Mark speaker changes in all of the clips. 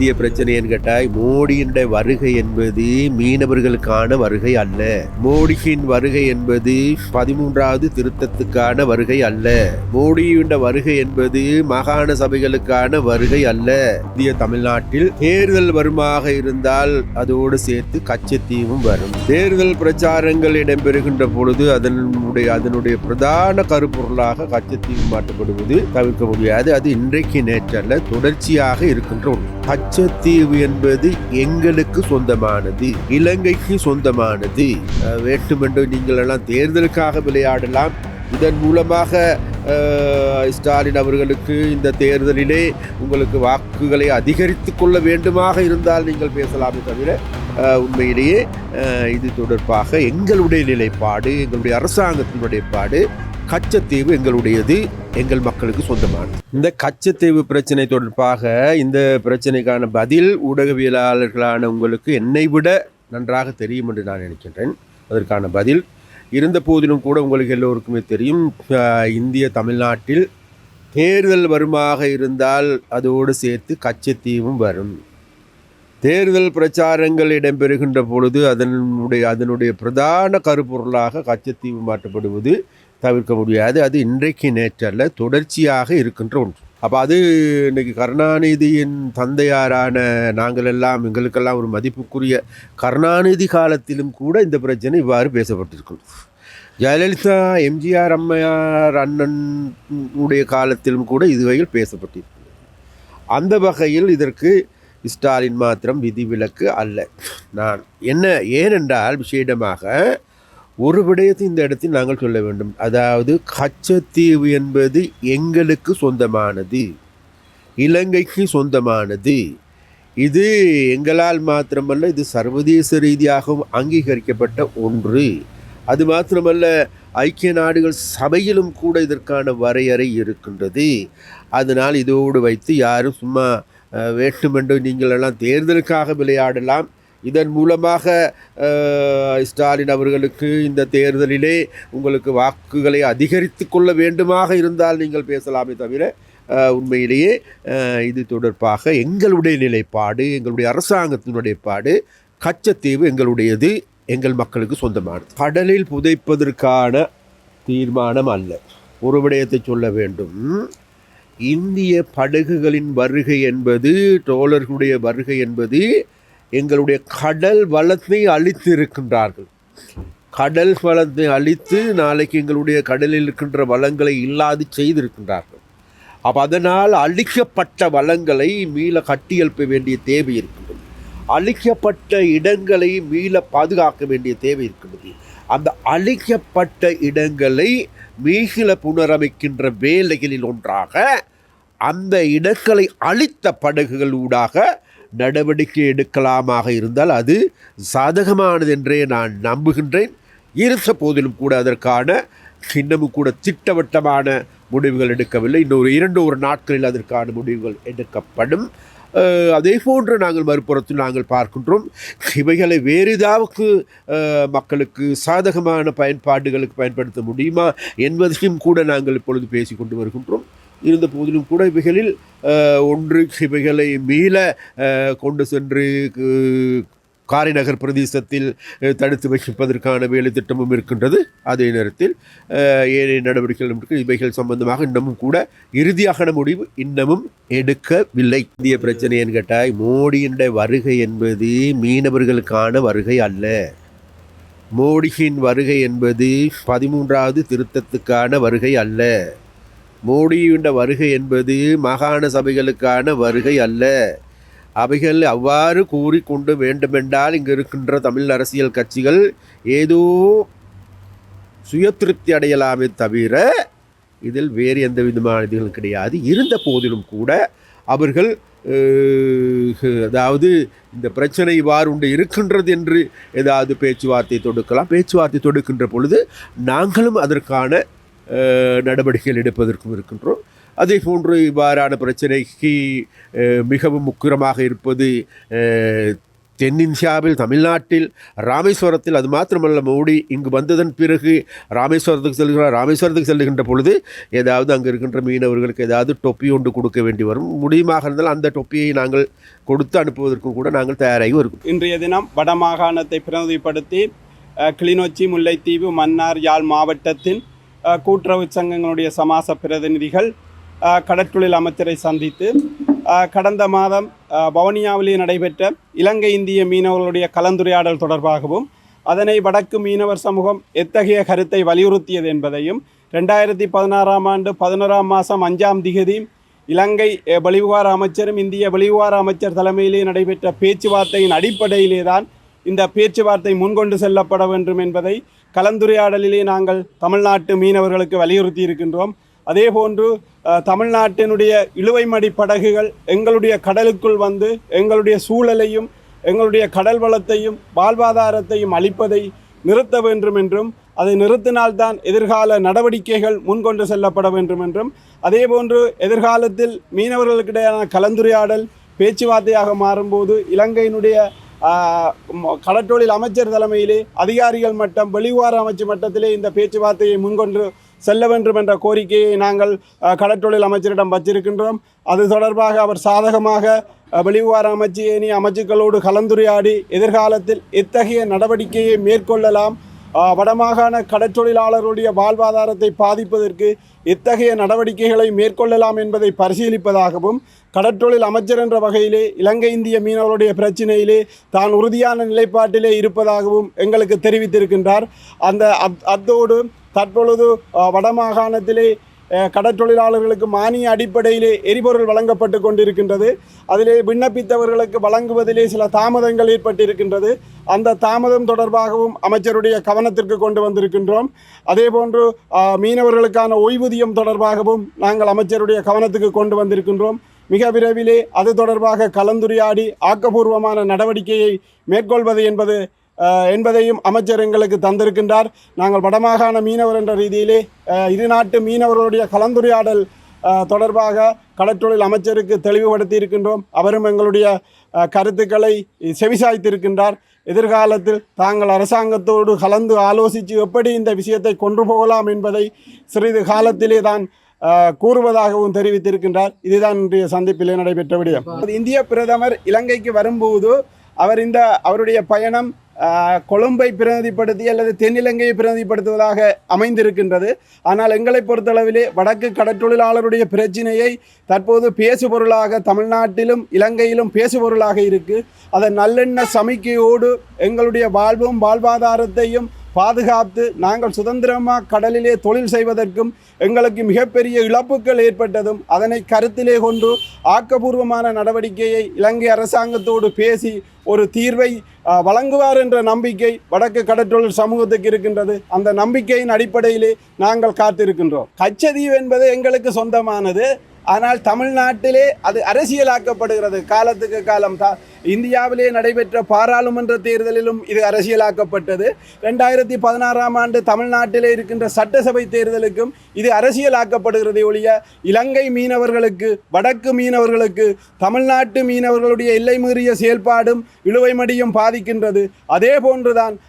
Speaker 1: இந்திய பிரச்சனைன்னு கேட்டால் மோடியினுடைய வருகை என்பது மீனவர்களுக்கான வருகை அல்ல. மோடியின் வருகை என்பது பதிமூன்றாவது திருத்தத்துக்கான வருகை அல்ல. மோடியின் வருகை என்பது மாகாண சபைகளுக்கான வருகை அல்ல. இந்திய தமிழ்நாட்டில் தேர்தல் வருமாக இருந்தால் அதோடு சேர்த்து கச்சத்தீவும் வரும். தேர்தல் பிரச்சாரங்கள் இடம்பெறுகின்ற பொழுது அதனுடைய அதனுடைய பிரதான கருப்பொருளாக கச்சத்தீவு மாற்றப்படுவது தவிர்க்க முடியாது. அது இன்றைக்கு நேற்றல்ல தொடர்ச்சியாக இருக்கின்ற ஒன்று. லட்சத்தீவு என்பது எங்களுக்கு சொந்தமானது இலங்கைக்கு சொந்தமானது. வேண்டுமென்று நீங்கள் எல்லாம் தேர்தலுக்காக விளையாடலாம். இதன் மூலமாக ஸ்டாலின் அவர்களுக்கு இந்த தேர்தலிலே உங்களுக்கு வாக்குகளை அதிகரித்து கொள்ள வேண்டுமாக இருந்தால் நீங்கள் பேசலாமே தவிர உண்மையிலேயே இது தொடர்பாக எங்களுடைய நிலைப்பாடு எங்களுடைய அரசாங்கத்தினுடைய பாடு கச்சத்தீவு எங்களுடையது எங்கள் மக்களுக்கு சொந்தமானது. இந்த கச்சத்தீவு பிரச்சனை தொடர்பாக இந்த பிரச்சனைக்கான பதில் ஊடகவியலாளர்களான உங்களுக்கு என்னை விட நன்றாக தெரியும் என்று நான் நினைக்கின்றேன். அதற்கான பதில் இருந்த போதிலும் கூட உங்களுக்கு எல்லோருக்குமே தெரியும். இந்திய தமிழ்நாட்டில் தேர்தல் வருமாக இருந்தால் அதோடு சேர்த்து கச்சத்தீவும் வரும். தேர்தல் பிரச்சாரங்கள் இடம்பெறுகின்ற பொழுது அதனுடைய அதனுடைய பிரதான கருப்பொருளாக கச்சத்தீவு மாற்றப்படுவது தவிர்க்க முடியாது. அது இன்றைக்கு நேற்றல்ல தொடர்ச்சியாக இருக்கின்ற ஒன்று. அப்போ அது இன்றைக்கி கருணாநிதியின் தந்தையாரான நாங்கள் எல்லாம் எங்களுக்கெல்லாம் ஒரு மதிப்புக்குரிய கருணாநிதி காலத்திலும் கூட இந்த பிரச்சனை இவ்வாறு பேசப்பட்டிருக்கும் ஜெயலலிதா எம்ஜிஆர் அம்மையார் அண்ணன் உடைய காலத்திலும் கூட இதுவையில் பேசப்பட்டிருக்கிறது. அந்த வகையில் இதற்கு ஸ்டாலின் மாத்திரம் விதிவிலக்கு அல்ல. நான் என்ன ஏனென்றால் விசேடமாக ஒரு விடயத்தை இந்த இடத்தில் நாங்கள் சொல்ல வேண்டும். அதாவது கச்சத்தீவு என்பது எங்களுக்கு சொந்தமானது. இலங்கைக்கு சொந்தமானது. இது எங்களால் மாத்திரமல்ல இது சர்வதேச ரீதியாகவும் அங்கீகரிக்கப்பட்ட ஒன்று. அது மாத்திரமல்ல ஐக்கிய நாடுகள் சபையிலும் கூட இதற்கான வரையறை இருக்கின்றது. அதனால் இதோடு வைத்து யாரும் சும்மா வேண்டுமென்று நீங்கள் எல்லாம் தேர்தலுக்காக விளையாடலாம். இதன் மூலமாக ஸ்டாலின் அவர்களுக்கு இந்த தேர்தலிலே உங்களுக்கு வாக்குகளை அதிகரித்து கொள்ள வேண்டுமாக இருந்தால் நீங்கள் பேசலாமே தவிர உண்மையிலேயே இது தொடர்பாக எங்களுடைய நிலைப்பாடு எங்களுடைய அரசாங்கத்தினுடைய பாடு கச்சத்தீவு எங்களுடையது எங்கள் மக்களுக்கு சொந்தமானது. கடலில் புதைப்பதற்கான தீர்மானம் அல்ல. ஒரு விடயத்தை சொல்ல வேண்டும். இந்திய படகுகளின் வருகை என்பது டோலர்களுடைய வருகை என்பது எங்களுடைய கடல் வளத்தை அழித்து இருக்கின்றார்கள் கடல் வளத்தை அழித்து நாளைக்கு எங்களுடைய கடலில் இருக்கின்ற வளங்களை இல்லாது செய்திருக்கின்றார்கள். அப்போ அதனால் அழிக்கப்பட்ட வளங்களை மீள கட்டியெழுப்ப வேண்டிய தேவை இருக்கின்றது அழிக்கப்பட்ட இடங்களை மீள பாதுகாக்க வேண்டிய தேவை இருக்கின்றது அந்த அழிக்கப்பட்ட இடங்களை மீகில புனரமைக்கின்ற வேலைகளில் ஒன்றாக அந்த இடங்களை அழித்த படகுகள் ஊடாக நடவடிக்கை எடுக்கலாமாக இருந்தால் அது சாதகமானது என்றே நான் நம்புகின்றேன். இருந்த போதிலும் கூட அதற்கான இன்னமும் கூட திட்டவட்டமான முடிவுகள் எடுக்கவில்லை. இன்னொரு இரண்டு ஒரு நாட்களில் அதற்கான முடிவுகள் எடுக்கப்படும். அதே போன்று நாங்கள் மறுபுறத்தில் நாங்கள் பார்க்கின்றோம். இவைகளை வேறு ஏதாவது மக்களுக்கு சாதகமான பயன்பாடுகளுக்கு பயன்படுத்த முடியுமா என்பதையும் கூட நாங்கள் இப்பொழுது பேசிக்கொண்டு வருகின்றோம். இருந்த போதிலும் கூட இவைகளில் ஒன்று இவைகளை மீள கொண்டு சென்று காரைநகர் பிரதேசத்தில் தடுத்து வைப்பதற்கான வேலை திட்டமும் இருக்கின்றது. அதே நேரத்தில் ஏனைய நடவடிக்கைகளும் இருக்கு இவைகள் சம்பந்தமாக இன்னமும் கூட இறுதியான முடிவு இன்னமும் எடுக்கவில்லை. இந்திய பிரச்சனைன்னு கேட்டால் மோடியின் வருகை என்பது மீனவர்களுக்கான வருகை அல்ல. மோடியின் வருகை என்பது பதிமூன்றாவது திருத்தத்துக்கான வருகை அல்ல. மோடியுண்ட வருகை என்பது மாகாண சபைகளுக்கான வருகை அல்ல. அவைகள் அவ்வாறு கூறிக்கொண்டு வேண்டுமென்றால் இங்கு இருக்கின்ற தமிழ் அரசியல் கட்சிகள் ஏதோ சுய திருப்தி அடையலாமே தவிர இதில் வேறு எந்த விதமான இதுகளும் கிடையாது. இருந்த போதிலும் கூட அவர்கள் அதாவது இந்த பிரச்சனை இவ்வாறு உண்டு இருக்கின்றது என்று ஏதாவது பேச்சுவார்த்தை தொடுக்கலாம். பேச்சுவார்த்தை தொடுக்கின்ற பொழுது நாங்களும் அதற்கான நடவடிக்கைகள் எடுப்பதற்கும் இருக்கின்றோம். அதே போன்று இவ்வாறான பிரச்சனைக்கு மிகவும் முக்கியமாக இருப்பது தென்னிந்தியாவில் தமிழ்நாட்டில் ராமேஸ்வரத்தில் அது மாத்திரமல்ல மோடி இங்கு வந்ததன் பிறகு ராமேஸ்வரத்துக்கு செல்கிறார். ராமேஸ்வரத்துக்கு செல்கின்ற பொழுது ஏதாவது அங்கே இருக்கின்ற மீனவர்களுக்கு ஏதாவது டொப்பி ஒன்று கொடுக்க வேண்டி வரும். முடியுமாக இருந்தால் அந்த டொப்பியை நாங்கள் கொடுத்து அனுப்புவதற்கும் கூட நாங்கள் தயாராகி வருகிறோம்.
Speaker 2: இன்றைய தினம் வடமாகாணத்தை பிரதிநிதிப்படுத்தி கிளிநொச்சி முல்லைத்தீவு மன்னார் யாழ் மாவட்டத்தின் கூட்டுறவு சங்கங்களுடைய சமாச பிரதிநிதிகள் அஹ், அமைச்சரை சந்தித்து கடந்த மாதம் பவனியாவிலே வவுனியாவிலே நடைபெற்ற இலங்கை இந்திய மீனவர்களுடைய கலந்துரையாடல் தொடர்பாகவும் அதனை வடக்கு மீனவர் சமூகம் எத்தகைய கருத்தை வலியுறுத்தியது என்பதையும் ரெண்டாயிரத்தி பதினாறாம் ஆண்டு பதினோராம் மாதம் அஞ்சாம் திகதி இலங்கை அஹ், வெளிவிவகார அமைச்சரும் இந்திய வெளிவிவகார அமைச்சர் தலைமையிலே நடைபெற்ற பேச்சுவார்த்தையின் அடிப்படையிலே தான் இந்த பேச்சுவார்த்தை முன்கொண்டு செல்லப்பட வேண்டும் என்பதை கலந்துரையாடலிலே நாங்கள் தமிழ்நாட்டு மீனவர்களுக்கு வலியுறுத்தி இருக்கின்றோம். அதேபோன்று அஹ், தமிழ்நாட்டினுடைய இழுவைமடி படகுகள் எங்களுடைய கடலுக்குள் வந்து எங்களுடைய சூழலையும் எங்களுடைய கடல் வளத்தையும் வாழ்வாதாரத்தையும் அளிப்பதை நிறுத்த வேண்டும் என்றும் அதை நிறுத்தினால்தான் எதிர்கால நடவடிக்கைகள் முன்கொண்டு செல்லப்பட வேண்டும் என்றும் அதேபோன்று எதிர்காலத்தில் மீனவர்களுக்கிடையான கலந்துரையாடல் பேச்சுவார்த்தையாக மாறும்போது இலங்கையினுடைய கடற்றொழில் அமைச்சர் தலைமையிலே அதிகாரிகள் மட்டம் வெளிவார அமைச்சு மட்டத்திலே இந்த பேச்சுவார்த்தையை முன்கொண்டு செல்ல வேண்டும் என்ற கோரிக்கையை நாங்கள் கடற்றொழில் அமைச்சரிடம் வச்சிருக்கின்றோம். அது தொடர்பாக அவர் சாதகமாக வெளிவார அமைச்சு அமைச்சுக்களோடு கலந்துரையாடி எதிர்காலத்தில் எத்தகைய நடவடிக்கையை மேற்கொள்ளலாம் வடமாகாண கடற்றொழிலாளர்களுடைய வாழ்வாதாரத்தை பாதிப்பதற்கு எத்தகைய நடவடிக்கைகளை மேற்கொள்ளலாம் என்பதை பரிசீலிப்பதாகவும் கடற்றொழில் அமைச்சர் என்ற வகையிலே இலங்கை இந்திய மீனவருடைய பிரச்சினையிலே தான் உறுதியான நிலைப்பாட்டிலே இருப்பதாகவும் எங்களுக்கு தெரிவித்திருக்கின்றார். அந்த அத்- அத்தோடு தற்பொழுது வடமாகாணத்திலே கடற் தொழிலாளர்களுக்கு மானிய அடிப்படையிலே எரிபொருள் வழங்கப்பட்டு கொண்டிருக்கின்றது. அதிலே விண்ணப்பித்தவர்களுக்கு வழங்குவதிலே சில தாமதங்கள் ஏற்பட்டிருக்கின்றது. அந்த தாமதம் தொடர்பாகவும் அமைச்சருடைய கவனத்திற்கு கொண்டு வந்திருக்கின்றோம். அதேபோன்று மீனவர்களுக்கான ஓய்வூதியம் தொடர்பாகவும் நாங்கள் அமைச்சருடைய கவனத்துக்கு கொண்டு வந்திருக்கின்றோம். மிக விரைவிலே அது தொடர்பாக கலந்துரையாடி ஆக்கப்பூர்வமான நடவடிக்கையை மேற்கொள்வது என்பது என்பதையும் அமைச்சர் எங்களுக்கு தந்திருக்கின்றார். நாங்கள் வடமாகாண மீனவர் என்ற ரீதியிலே இரு நாட்டு மீனவர்களுடைய கலந்துரையாடல் தொடர்பாக கடற்றொழில் அமைச்சருக்கு தெளிவுபடுத்தி இருக்கின்றோம் அவரும் எங்களுடைய கருத்துக்களை செவிசாய்த்திருக்கின்றார். எதிர்காலத்தில் தாங்கள் அரசாங்கத்தோடு கலந்து ஆலோசித்து எப்படி இந்த விஷயத்தை கொண்டு போகலாம் என்பதை சிறிது காலத்திலே தான் கூறுவதாகவும் தெரிவித்திருக்கின்றார். இதுதான் இன்றைய சந்திப்பிலே நடைபெற்ற விடயம். இந்திய பிரதமர் இலங்கைக்கு வரும்போது அவர் இந்த அவருடைய பயணம் கொழும்பை பிரதிநிதிப்படுத்தி அல்லது தென்னிலங்கையை பிரதிநிதிப்படுத்துவதாக அமைந்திருக்கின்றது. ஆனால் எங்களை பொறுத்தளவிலே வடக்கு கடற்றொழிலாளருடைய பிரச்சினையை தற்போது பேசுபொருளாக தமிழ்நாட்டிலும் இலங்கையிலும் பேசுபொருளாக இருக்குது அதன் நல்லெண்ண சமிக்கையோடு எங்களுடைய வாழ்வும் வாழ்வாதாரத்தையும் பாதுகாத்து நாங்கள் சுதந்திரமாக கடலிலே தொழில் செய்வதற்கும் எங்களுக்கு மிகப்பெரிய இழப்புகள் ஏற்பட்டதும் அதனை கருத்திலே கொண்டு ஆக்கபூர்வமான நடவடிக்கையை இலங்கை அரசாங்கத்தோடு பேசி ஒரு தீர்வை வழங்குவார் என்ற நம்பிக்கை வடக்கு கடற்றொழில் சமூகத்துக்கு இருக்கின்றது. அந்த நம்பிக்கையின் அடிப்படையிலே நாங்கள் காத்திருக்கின்றோம். கச்சதீவு என்பது எங்களுக்கு சொந்தமானது. ஆனால் தமிழ்நாட்டிலே அது அரசியலாக்கப்படுகிறது. காலத்துக்கு காலம் தான் இந்தியாவிலே நடைபெற்ற பாராளுமன்ற தேர்தலிலும் இது அரசியலாக்கப்பட்டது. ரெண்டாயிரத்தி பதினாறாம் ஆண்டு தமிழ்நாட்டிலே இருக்கின்ற சட்டசபை தேர்தலுக்கும் இது அரசியலாக்கப்படுகிறதே ஒழிய இலங்கை மீனவர்களுக்கு வடக்கு மீனவர்களுக்கு தமிழ்நாட்டு மீனவர்களுடைய எல்லை மீறிய செயல்பாடும் இழுவைமடியும் பாதிக்கின்றது. அதே போன்றுதான்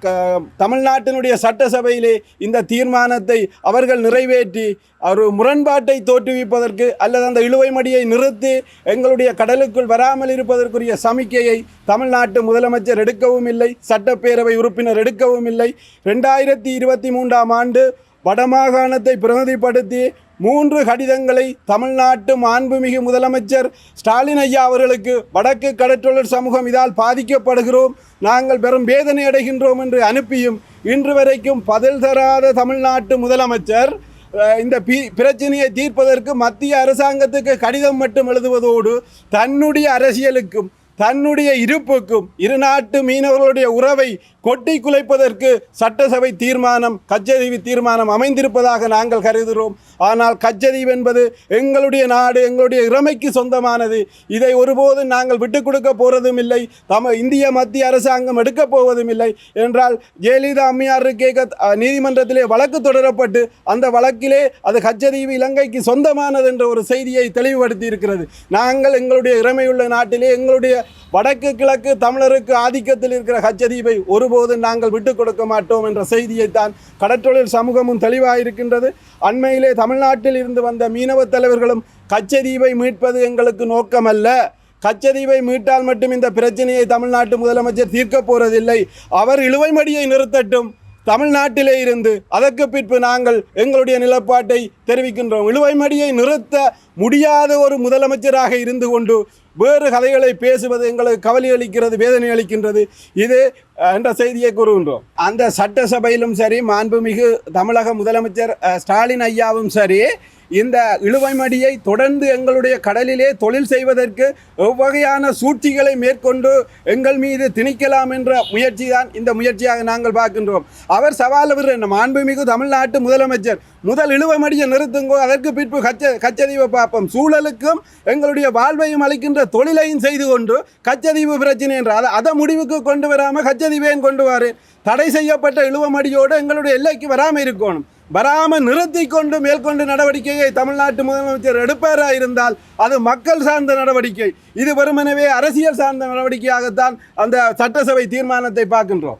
Speaker 2: க- தமிழ்நாட்டினுடைய சட்டசபையிலே இந்த தீர்மானத்தை அவர்கள் நிறைவேற்றி ஒரு முரண்பாட்டை தோற்றுவிப்பதற்கு அல்லது அந்த இழுவை மடியை நிறுத்தி எங்களுடைய கடலுக்குள் வராமல் இருப்பதற்குரிய சமிக்கையை தமிழ்நாட்டு முதலமைச்சர் எடுக்கவும் இல்லை சட்டப்பேரவை உறுப்பினர் எடுக்கவும் இல்லை. ரெண்டாயிரத்தி இருபத்தி மூன்றாம் ஆண்டு வடமாகாணத்தை பிரதிநிதிப்படுத்தி மூன்று கடிதங்களை தமிழ்நாட்டு மாண்புமிகு முதலமைச்சர் ஸ்டாலின் ஐயா அவர்களுக்கு வடக்கு கடற்றொழில் சமூகம் இதால் பாதிக்கப்படுகிறோம். நாங்கள் பெரும் வேதனை அடைகின்றோம் என்று அனுப்பியும் இன்று வரைக்கும் பதில் தராத தமிழ்நாட்டு முதலமைச்சர் இந்த பிரச்சனையை தீர்ப்பதற்கு மத்திய அரசாங்கத்துக்கு கடிதம் மட்டும் எழுதுவதோடு தன்னுடைய அரசியலுக்கும் தன்னுடைய இருப்புக்கும் இரு நாட்டு மீனவர்களுடைய உறவை கொட்டி குலைப்பதற்கு சட்டசபை தீர்மானம் கச்சதீவு தீர்மானம் அமைந்திருப்பதாக நாங்கள் கருதுகிறோம். ஆனால் கச்சதீவு என்பது எங்களுடைய நாடு எங்களுடைய இறமைக்கு சொந்தமானது. இதை ஒருபோதும் நாங்கள் விட்டுக் கொடுக்க போகிறதும் இல்லை. தம இந்திய மத்திய அரசாங்கம் எடுக்கப் போவதும் இல்லை. என்றால் ஜெயலலிதா அம்மையார் கேட்க நீதிமன்றத்திலே வழக்கு தொடரப்பட்டு அந்த வழக்கிலே அது கச்சதீவு இலங்கைக்கு சொந்தமானது என்ற ஒரு செய்தியை தெளிவுபடுத்தி இருக்கிறது நாங்கள் எங்களுடைய இறமையுள்ள நாட்டிலே எங்களுடைய வடக்கு கிழக்கு தமிழருக்கு ஆதிக்கத்தில் இருக்கிற கச்சதீவை ஒருபோதும் நாங்கள் விட்டுக் கொடுக்க மாட்டோம் என்ற செய்தியைத்தான் கடற்றொழில் சமூகமும் தெளிவாக இருக்கின்றது அண்மையிலே தமிழ்நாட்டில் இருந்து வந்த மீனவ தலைவர்களும் கச்சதீவை மீட்பது எங்களுக்கு நோக்கமல்ல. கச்சதீவை மீட்டால் மட்டும் இந்த பிரச்சனையை தமிழ்நாட்டு முதலமைச்சர் தீர்க்கப் போறதில்லை. அவர் இழுவைமடியை நிறுத்தட்டும். தமிழ்நாட்டிலே இருந்து அதற்கு பிற்பு நாங்கள் எங்களுடைய நிலப்பாட்டை தெரிவிக்கின்றோம். இழுவைமடியை நிறுத்த முடியாத ஒரு முதலமைச்சராக இருந்து கொண்டு வேறு கதைகளை பேசுவது எங்களுக்கு கவலை அளிக்கிறது வேதனை அளிக்கின்றது. இது என்ற செய்தியை கூறுகின்றோம். அந்த சட்டசபையிலும் சரி மாண்புமிகு தமிழக முதலமைச்சர் ஸ்டாலின் ஐயாவும் சரி இந்த இழுவைமடியை தொடர்ந்து எங்களுடைய கடலிலே தொழில் செய்வதற்கு எவ்வகையான சூழ்ச்சிகளை மேற்கொண்டு எங்கள் மீது திணிக்கலாம் என்ற முயற்சி தான் இந்த முயற்சியாக நாங்கள் பார்க்கின்றோம். அவர் சவால் விடுற மாண்புமிகு தமிழ்நாட்டு முதலமைச்சர் முதல் இழுவமடியை நிறுத்துங்கோ அதற்கு பின்பு கச்ச கச்சதீவை பார்ப்போம். சூழலுக்கும் எங்களுடைய வாழ்வையும் அளிக்கின்ற தொழிலையும் செய்து கொண்டு கச்சதீவு பிரச்சனை என்ற அதை அதை முடிவுக்கு கொண்டு வராமல் கச்சதீவையும் கொண்டு வரேன் தடை செய்யப்பட்ட இழுவமடியோடு எங்களுடைய எல்லைக்கு வராமல் இருக்கணும். வராமல் நிறுத்தி கொண்டு மேற்கொண்டு நடவடிக்கையை தமிழ்நாட்டு முதலமைச்சர் எடுப்பாராக இருந்தால் அது மக்கள் சார்ந்த நடவடிக்கை. இது வெறுமனவே அரசியல் சார்ந்த நடவடிக்கையாகத்தான் அந்த சட்டசபை தீர்மானத்தை பார்க்கின்றோம்.